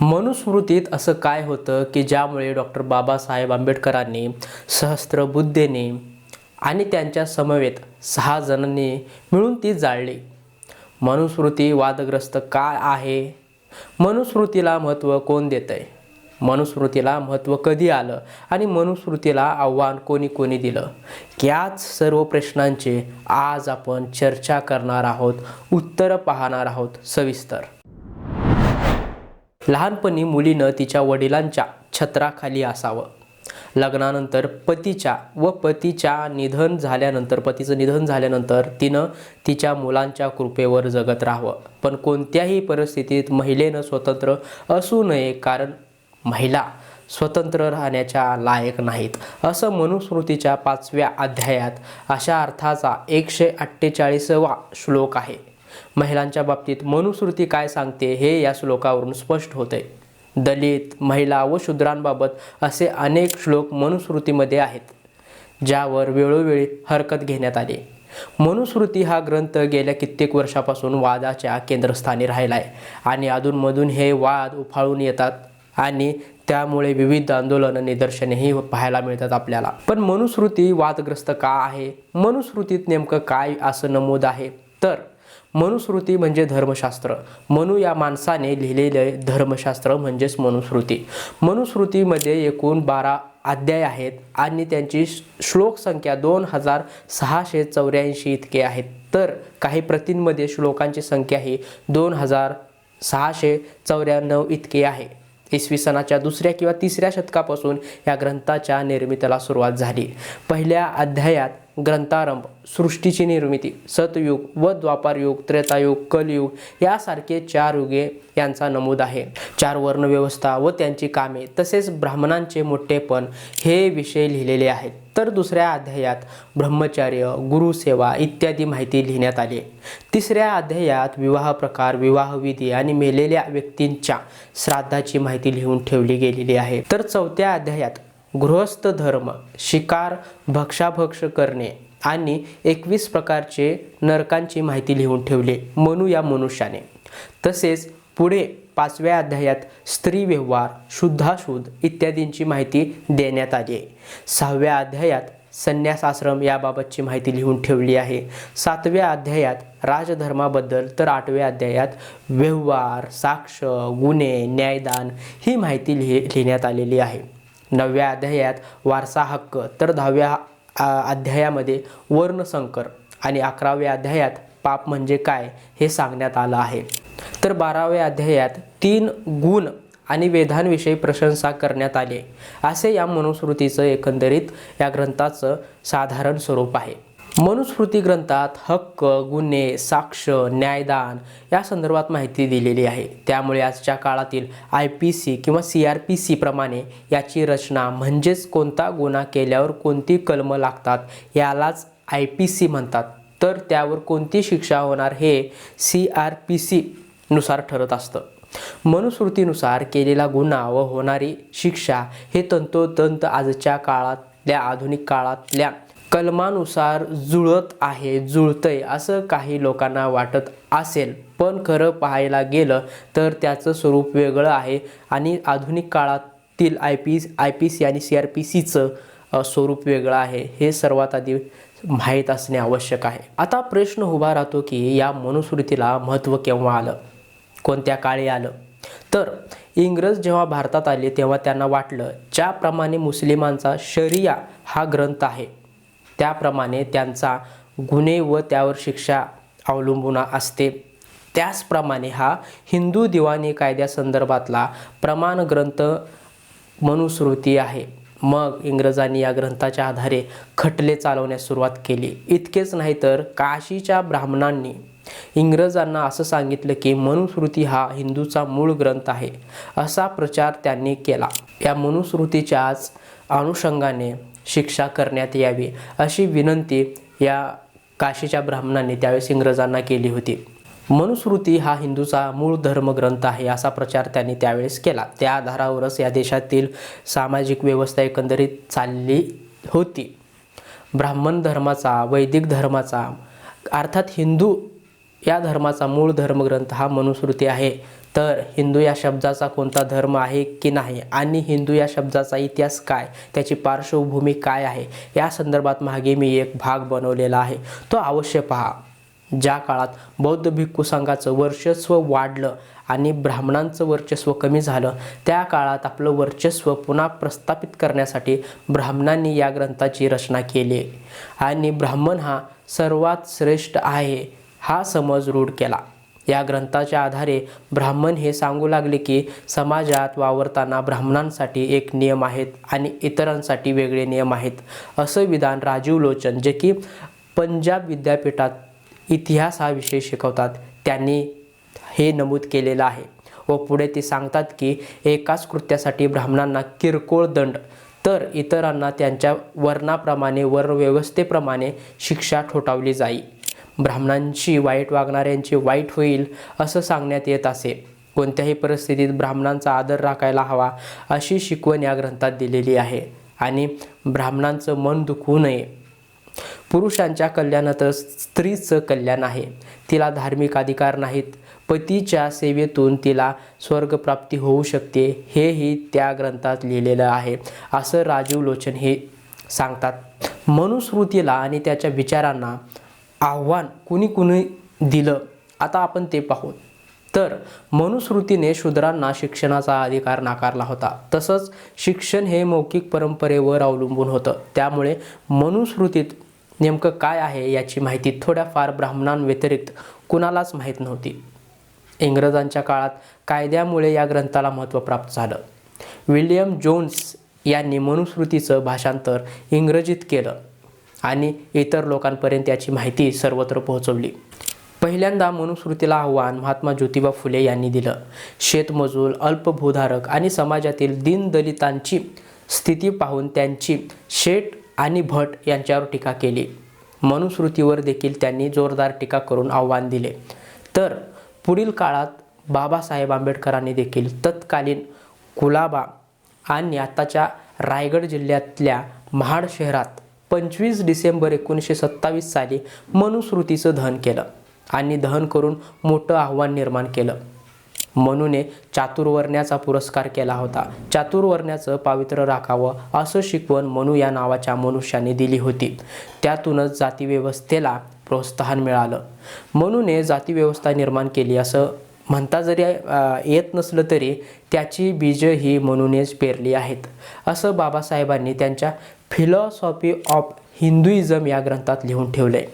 मनुस्मृतीत असं काय होतं की ज्यामुळे डॉक्टर बाबासाहेब आंबेडकरांनी सहस्त्रबुद्धेने आणि त्यांच्या समवेत सहा जणांनी मिळून ती जाळली. मनुस्मृती वादग्रस्त काय आहे? मनुस्मृतीला महत्त्व कोण देतं आहे मनुस्मृतीला महत्त्व कधी आलं आणि मनुस्मृतीला आव्हान कोणी कोणी दिलं? याच सर्व प्रश्नांचे आज आपण चर्चा करणार आहोत उत्तरं पाहणार आहोत सविस्तर. लहानपणी मुलीनं तिच्या वडिलांच्या छत्राखाली असावं. लग्नानंतर पतीच्या व पतीच्या निधन झाल्यानंतर पतीचं निधन झाल्यानंतर तिनं तिच्या मुलांच्या कृपेवर जगत राहावं. पण कोणत्याही परिस्थितीत महिलेनं स्वतंत्र असू नये कारण महिला स्वतंत्र राहण्याच्या लायक नाहीत. असं मनुस्मृतीच्या पाचव्या अध्यायात अशा अर्थाचा एकशे अठ्ठेचाळीसवा श्लोक आहे. महिलांच्या बाबतीत मनुस्मृती काय सांगते हे या श्लोकावरून स्पष्ट होते दलित महिला व शूद्रांबाबत असे अनेक श्लोक मनुस्मृतीमध्ये आहेत ज्यावर वेळोवेळी हरकत घेण्यात आली. मनुस्मृती हा ग्रंथ गेल्या कित्येक वर्षापासून वादाच्या केंद्रस्थानी राहिला आहे आणि अधूनमधून हे वाद उफाळून येतात आणि त्यामुळे विविध आंदोलन निदर्शनेही पाहायला मिळतात आपल्याला. पण मनुस्मृती वादग्रस्त का आहे? मनुस्मृतीत नेमकं काय असं नमूद आहे? तर मनुस्मृती म्हणजे धर्मशास्त्र. मनु या माणसाने लिहिलेले धर्मशास्त्र म्हणजेच मनुस्मृती. मनुस्मृतीमध्ये एकूण बारा अध्याय आहेत आणि त्यांची श्लोक संख्या दोन हजार सहाशे चौऱ्याऐंशी इतके आहेत. तर काही प्रतींमध्ये श्लोकांची संख्या ही दोन हजार सहाशे चौऱ्याण्णव इतकी आहे. इसवी सणाच्या दुसऱ्या किंवा तिसऱ्या शतकापासून या ग्रंथाच्या निर्मितीला सुरुवात झाली. पहिल्या अध्यायात ग्रंथारंभ सृष्टीची निर्मिती सतयुग व द्वापारयुग त्रेतायुग कलयुग यासारखे चार युगे यांचा नमूद आहे. चार वर्णव्यवस्था व त्यांची कामे तसेच ब्राह्मणांचे मोठेपण हे विषय लिहिलेले आहेत. तर दुसऱ्या अध्यायात ब्रह्मचर्य गुरुसेवा इत्यादी माहिती लिहिण्यात आली. तिसऱ्या अध्यायात विवाह प्रकार विवाहविधी आणि मेलेल्या व्यक्तींच्या श्राद्धाची माहिती लिहून ठेवली गेलेली आहे. तर चौथ्या अध्यायात गृहस्थ धर्म शिकार भक्षाभक्ष करणे आणि एकवीस प्रकारचे नरकांची माहिती लिहून ठेवले. मनु या मनुष्याने. तसेच पुढे पाचव्या अध्यायात स्त्री व्यवहार शुद्धाशुद्ध इत्यादींची माहिती देण्यात आली आहे. सहाव्या अध्यायात संन्यासाश्रम याबाबतची माहिती लिहून ठेवली आहे. सातव्या अध्यायात राजधर्माबद्दल तर आठव्या अध्यायात व्यवहार साक्ष गुन्हे न्यायदान ही माहिती लिहि लिहिण्यात आलेली आहे. नवव्या अध्यायात वारसा हक्क. तर दहाव्या अध्यायामध्ये वर्णसंकर आणि अकराव्या अध्यायात पाप म्हणजे काय हे सांगण्यात आलं आहे. तर बाराव्या अध्यायात तीन गुण आणि वेधांविषयी प्रशंसा करण्यात आली. असे या मनुस्मृतीचं एकंदरीत या ग्रंथाचं साधारण स्वरूप आहे. मनुस्मृती ग्रंथात हक्क गुन्हे साक्ष न्यायदान या संदर्भात माहिती दिलेली आहे. त्यामुळे आजच्या काळातील आय पी सी किंवा सी आर पी सी प्रमाणे याची रचना म्हणजेच कोणता गुन्हा केल्यावर कोणती कलमं लागतात यालाच आय पी सी म्हणतात. तर त्यावर कोणती शिक्षा होणार हे सी आर पी सी नुसार ठरत असतं. मनुस्मृतीनुसार केलेला गुन्हा व होणारी शिक्षा हे तंतोतंत आजच्या काळातल्या आधुनिक काळातल्या कलमानुसार जुळत आहे जुळतंय असं काही लोकांना वाटत असेल. पण खरं पाहायला गेलं तर त्याचं स्वरूप वेगळं आहे आणि आधुनिक काळातील I P I P C आणि सी आर पी सीचं स्वरूप वेगळं आहे. हे सर्वात आधी माहीत असणे आवश्यक आहे. आता प्रश्न उभा राहतो की या मनुस्मृतीला महत्त्व केव्हा आलं? कोणत्या काळी आलं? तर इंग्रज जेव्हा भारतात आले तेव्हा त्यांना वाटलं ज्याप्रमाणे मुस्लिमांचा शरिया हा ग्रंथ आहे त्याप्रमाणे त्यांचा गुन्हे व त्यावर शिक्षा अवलंबून असते. त्याचप्रमाणे हा हिंदू दिवाणी कायद्यासंदर्भातला प्रमाण ग्रंथ मनुस्मृती आहे. मग इंग्रजांनी या ग्रंथाच्या आधारे खटले चालवण्यास सुरुवात केली. इतकेच नाही तर काशीच्या ब्राह्मणांनी इंग्रजांना असं सांगितलं की मनुस्मृती हा हिंदूचा मूळ ग्रंथ आहे असा प्रचार त्यांनी केला. या मनुस्मृतीच्याच अनुषंगाने शिक्षा करण्यात यावी अशी विनंती या काशीच्या ब्राह्मणांनी त्यावेळेस इंग्रजांना केली होती. मनुस्मृती हा हिंदूचा मूळ धर्मग्रंथ आहे असा प्रचार त्यांनी त्यावेळेस केला. त्या आधारावरच या देशातील सामाजिक व्यवस्था एकंदरीत चालली होती. ब्राह्मण धर्माचा वैदिक धर्माचा अर्थात हिंदू या धर्माचा मूळ धर्मग्रंथ हा मनुस्मृती आहे. तर हिंदू या शब्दाचा कोणता धर्म आहे की नाही? आणि हिंदू या शब्दाचा इतिहास काय? त्याची पार्श्वभूमी काय आहे? या संदर्भात मागे मी एक भाग बनवलेला आहे. तो अवश्य पहा. ज्या काळात बौद्ध भिक्खू संघाचं वर्चस्व वाढलं आणि ब्राह्मणांचं वर्चस्व कमी झालं त्या काळात आपलं वर्चस्व पुन्हा प्रस्थापित करण्यासाठी ब्राह्मणांनी या ग्रंथाची रचना केली. आणि ब्राह्मण हा सर्वात श्रेष्ठ आहे. हा समज रूढ केला. या ग्रंथाच्या आधारे ब्राह्मण हे सांगू लागले की समाजात वावरताना ब्राह्मणांसाठी एक नियम आहेत आणि इतरांसाठी वेगळे नियम आहेत. असं विधान राजीव लोचन जे की पंजाब विद्यापीठात इतिहास हा विषय शिकवतात त्यांनी हे नमूद केलेलं आहे. व पुढे ते सांगतात की एकाच कृत्यासाठी ब्राह्मणांना किरकोळ दंड तर इतरांना त्यांच्या वर्णाप्रमाणे वर्णव्यवस्थेप्रमाणे शिक्षा ठोठावली जाई. ब्राह्मणांशी वाईट वागणाऱ्यांची वाईट होईल असं सांगण्यात येत असे. कोणत्याही परिस्थितीत ब्राह्मणांचा आदर राखायला हवा अशी शिकवण या ग्रंथात दिलेली आहे आणि ब्राह्मणांचं मन दुखवू नये. पुरुषांच्या कल्याणातच स्त्रीचं कल्याण आहे. तिला धार्मिक अधिकार नाहीत. पतीच्या सेवेतून तिला स्वर्गप्राप्ती होऊ शकते हेही त्या ग्रंथात लिहिलेलं आहे असं राजीव लोचन हे सांगतात. मनुस्मृतीला आणि त्याच्या विचारांना आव्हान कुणी कुणी दिलं आता आपण ते पाहू तर मनुस्मृतीने शूद्रांना शिक्षणाचा अधिकार नाकारला होता. तसंच शिक्षण हे मौखिक परंपरेवर अवलंबून होतं. त्यामुळे मनुस्मृतीत नेमकं काय आहे याची माहिती थोड्याफार ब्राह्मणांव्यतिरिक्त कुणालाच माहीत नव्हती. इंग्रजांच्या काळात कायद्यामुळे या ग्रंथाला महत्त्व प्राप्त झालं. विल्यम जोन्स यांनी मनुस्मृतीचं भाषांतर इंग्रजीत केलं. आणि इतर लोकांपर्यंत याची माहिती सर्वत्र पोहोचवली. पहिल्यांदा मनुस्मृतीला आव्हान महात्मा ज्योतिबा फुले यांनी दिलं. शेतमजूर अल्पभूधारक आणि समाजातील दीनदलितांची स्थिती पाहून त्यांची शेठ आणि भट यांच्यावर टीका केली. मनुस्मृतीवर देखील त्यांनी जोरदार टीका करून आव्हान दिले. तर पुढील काळात बाबासाहेब आंबेडकरांनी देखील तत्कालीन कुलाबा आणि आताच्या रायगड जिल्ह्यातल्या महाड शहरात पंचवीस डिसेंबर एकोणीसशे सत्तावीस साली मनुस्मृतीचं दहन केलं आणि दहन करून मोठं आव्हान निर्माण केलं. मनूने चातुर्वर्ण्याचा पुरस्कार केला होता. चातुर्वर्ण्याचं पावित्र्य राखावं असं शिकवण मनू या नावाच्या मनुष्याने दिली होती. त्यातूनच जातीव्यवस्थेला प्रोत्साहन मिळालं. मनूने जातीव्यवस्था निर्माण केली असं म्हणता जरी येत नसलं तरी त्याची बीजं ही मनूनेच पेरली आहेत असं बाबासाहेबांनी त्यांच्या फिलॉसॉफी ऑफ हिंदुइझम या ग्रंथात लिहून ठेवलं आहे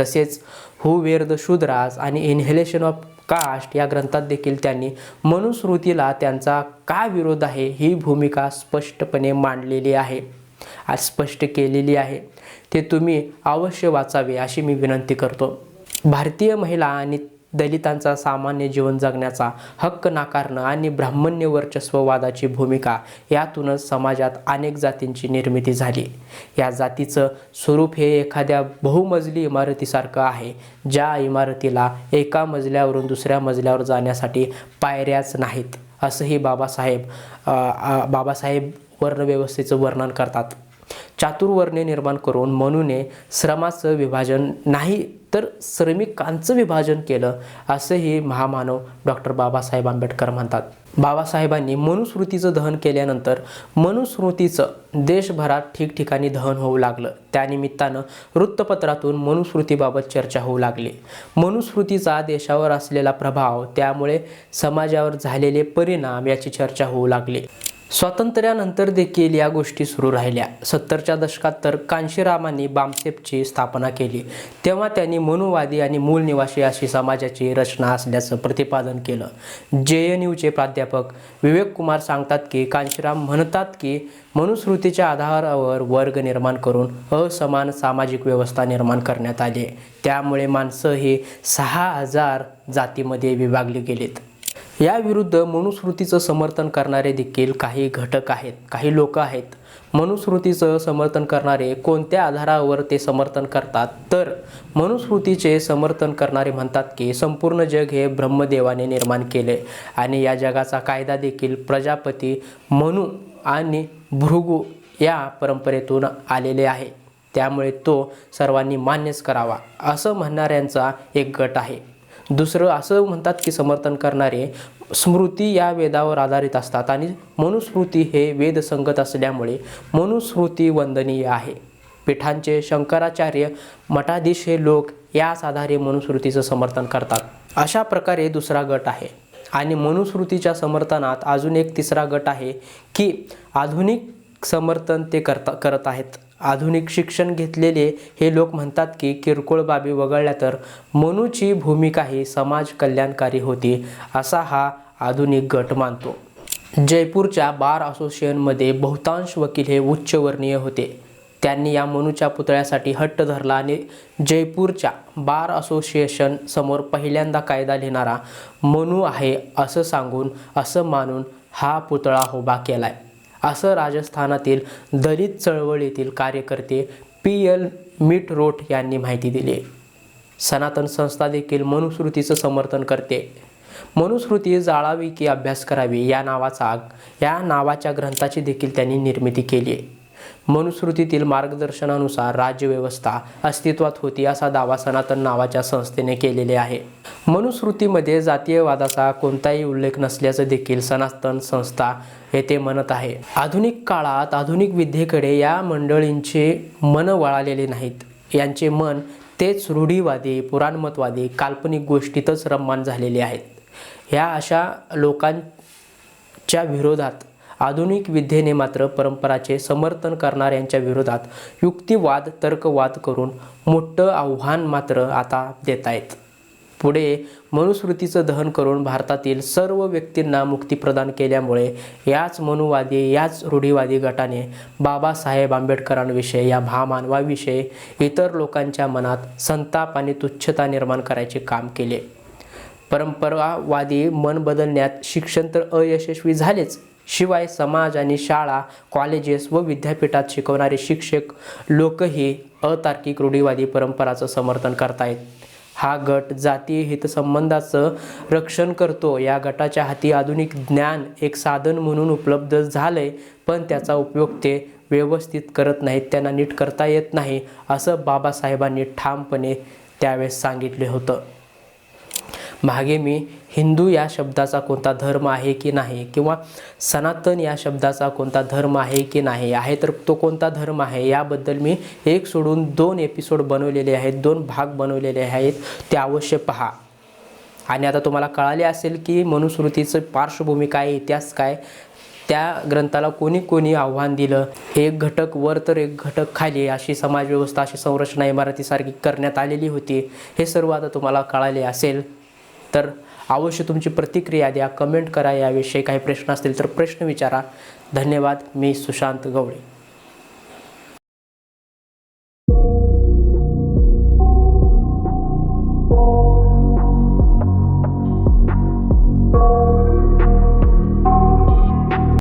तसेच हु वेअर द शूद्रास आणि इन्हेलेशन ऑफ कास्ट या ग्रंथात देखील त्यांनी मनुस्मृतीला त्यांचा का विरोध आहे ही भूमिका स्पष्टपणे मांडलेली आहे. स्पष्ट केलेली आहे. ते तुम्ही अवश्य वाचावे अशी मी विनंती करतो. भारतीय महिला आणि दलितांचा सामान्य जीवन जगण्याचा हक्क नाकारणं आणि ब्राह्मण्य वर्चस्ववादाची भूमिका यातूनच समाजात अनेक जातींची निर्मिती झाली. या जातीचं स्वरूप हे एखाद्या बहुमजली इमारतीसारखं आहे ज्या इमारतीला एका मजल्यावरून दुसऱ्या मजल्यावर जाण्यासाठी पायऱ्याच नाहीत असंही बाबासाहेब बाबासाहेब वर्णव्यवस्थेचं वर्णन करतात. चातुर्वर्णे निर्माण करून मनूने श्रमाचं विभाजन नाही तर श्रमिकांचं विभाजन केलं असंही महामानव डॉक्टर बाबासाहेब आंबेडकर म्हणतात. बाबासाहेबांनी मनुस्मृतीचं दहन केल्यानंतर मनुस्मृतीचं देशभरात ठिकठिकाणी दहन होऊ लागलं. त्यानिमित्तानं वृत्तपत्रातून मनुस्मृतीबाबत चर्चा होऊ लागली. मनुस्मृतीचा देशावर असलेला प्रभाव त्यामुळे समाजावर झालेले परिणाम याची चर्चा होऊ लागली. स्वातंत्र्यानंतर देखील या गोष्टी सुरू राहिल्या. सत्तरच्या दशकात तर कांशीरामांनी बामसेपची स्थापना केली. तेव्हा त्यांनी मनुवादी आणि मूल निवासी अशी समाजाची रचना असल्याचं प्रतिपादन केलं. जे एन यूचे प्राध्यापक विवेक कुमार सांगतात की कांशीराम म्हणतात की मनुस्मृतीच्या आधारावर वर्ग निर्माण करून असमान सामाजिक व्यवस्था निर्माण करण्यात आली. त्यामुळे माणसं ही सहा हजार जातीमध्ये विभागली गेलीत. याविरुद्ध मनुस्मृतीचं समर्थन करणारे देखील काही घटक आहेत काही लोक आहेत. मनुस्मृतीचं समर्थन करणारे कोणत्या आधारावर ते समर्थन करतात? तर मनुस्मृतीचे समर्थन करणारे म्हणतात की संपूर्ण जग हे ब्रह्मदेवाने निर्माण केले आणि या जगाचा कायदा देखील प्रजापती मनु आणि भृगू या परंपरेतून आलेले आहे. त्यामुळे तो सर्वांनी मान्यच करावा असं म्हणणाऱ्यांचा एक गट आहे. दुसरं असं म्हणतात की समर्थन करणारे स्मृती या वेदावर आधारित असतात आणि मनुस्मृती हे वेदसंगत असल्यामुळे मनुस्मृती वंदनीय आहे. पीठांचे शंकराचार्य मठाधीश हे लोक याच आधारे मनुस्मृतीचं समर्थन करतात. अशा प्रकारे दुसरा गट आहे. आणि मनुस्मृतीच्या समर्थनात अजून एक तिसरा गट आहे की आधुनिक समर्थन ते करता करत आहेत. आधुनिक शिक्षण घेतलेले हे लोक म्हणतात की किरकोळ बाबी वगळल्या तर मनूची भूमिका ही समाज कल्याणकारी होती असा हा आधुनिक गट मानतो. जयपूरच्या बार असोसिएशनमध्ये बहुतांश वकील हे उच्चवर्णीय होते. त्यांनी या मनूच्या पुतळ्यासाठी हट्ट धरला आणि जयपूरच्या बार असोसिएशन समोर पहिल्यांदा कायदा लिहिणारा मनू आहे असं सांगून असं मानून हा पुतळा उभा केलाय. असं राजस्थानातील दलित चळवळीतील कार्यकर्ते पी एल मिट रोट यांनी माहिती दिली. सनातन संस्था देखील मनुस्मृतीचं समर्थन करते. मनुस्मृती जाळावी की अभ्यास करावी या नावाचा या नावाच्या ग्रंथाची देखील त्यांनी निर्मिती केली. आहे मनुश्रुतीतील मार्गदर्शनानुसार राज्यव्यवस्था अस्तित्वात होती असा दावा सनातन नावाच्या संस्थेने केलेले आहे. मनुश्रुतीमध्ये जातीयवादाचा कोणताही उल्लेख नसल्याचं देखील सनातन संस्था येथे म्हणत आहे. आधुनिक काळात आधुनिक विद्येकडे या मंडळींचे मन वळालेले नाहीत. यांचे मन तेच रूढीवादी पुराणमतवादी काल्पनिक गोष्टीतच रममान झालेले आहेत. ह्या अशा लोकांच्या विरोधात आधुनिक विद्येने मात्र परंपराचे समर्थन करणाऱ्यांच्या विरोधात युक्तिवाद तर्कवाद करून मोठं आव्हान मात्र आता देत आहेत पुढे मनुस्मृतीचं दहन करून भारतातील सर्व व्यक्तींना मुक्ती प्रदान केल्यामुळे याच मनुवादी याच रूढीवादी गटाने बाबासाहेब आंबेडकरांविषयी या भामानवाविषयी इतर लोकांच्या मनात संताप आणि तुच्छता निर्माण करायचे काम केले. परंपरावादी मन बदलण्यात शिक्षण तर अयशस्वी झालेच शिवाय समाज आणि शाळा कॉलेजेस व विद्यापीठात शिकवणारे शिक्षक लोकही अतार्किक रूढीवादी परंपराचं समर्थन करतायत. हा गट जातीय हितसंबंधाचं रक्षण करतो. या गटाच्या हाती आधुनिक ज्ञान एक साधन म्हणून उपलब्ध झालंय पण त्याचा उपयोग ते व्यवस्थित करत नाहीत त्यांना नीट करता येत नाही असं बाबासाहेबांनी ठामपणे त्यावेळेस सांगितले होतं. मागे मी हिंदू या शब्दाचा कोणता धर्म आहे की नाही किंवा सनातन या शब्दाचा कोणता धर्म आहे की नाही आहे तर तो कोणता धर्म आहे याबद्दल मी एक सोडून दोन एपिसोड बनवलेले आहेत दोन भाग बनवलेले आहेत ते अवश्य पहा. आणि आता तुम्हाला कळाले असेल की मनुस्मृतीचं पार्श्वभूमी काय इतिहास काय त्या ग्रंथाला कोणी कोणी आव्हान दिलं? एक घटक वर तर एक घटक खाली अशी समाजव्यवस्था अशी संरचना इमारतीसारखी करण्यात आलेली होती. हे सर्व आता तुम्हाला कळाले असेल. तर अवश्य तुमची प्रतिक्रिया द्या कमेंट करा याविषयी काही प्रश्न असतील तर प्रश्न विचारा. धन्यवाद मी सुशांत गवळे.